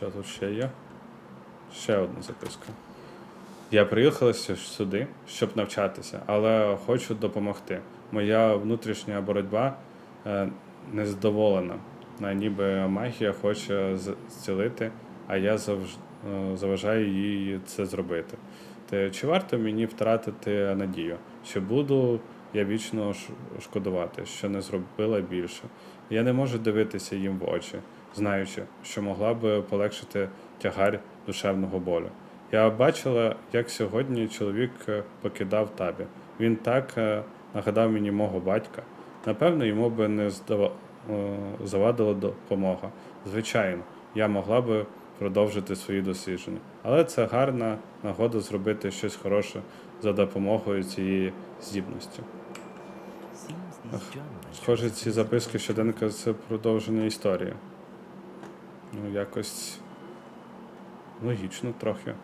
Що тут ще є? Ще одна записка. Я приїхала сюди, щоб навчатися, але хочу допомогти. Моя внутрішня боротьба е, незадоволена. Ніби магія хоче зцілити, а я е, заважаю їй це зробити. Чи варто мені втратити надію, що буду я вічно шкодувати, що не зробила більше? Я не можу дивитися їм в очі, знаючи, що могла би полегшити тягар душевного болю. Я бачила, як сьогодні чоловік е, покидав табір. Він так е, нагадав мені мого батька. Напевно, йому би не здава... е, завадила допомога. Звичайно, я могла би продовжити свої дослідження. Але це гарна нагода зробити щось хороше за допомогою цієї здібності. Схоже, ці записки щоденника це продовження історії. Ну, якось логічно трохи.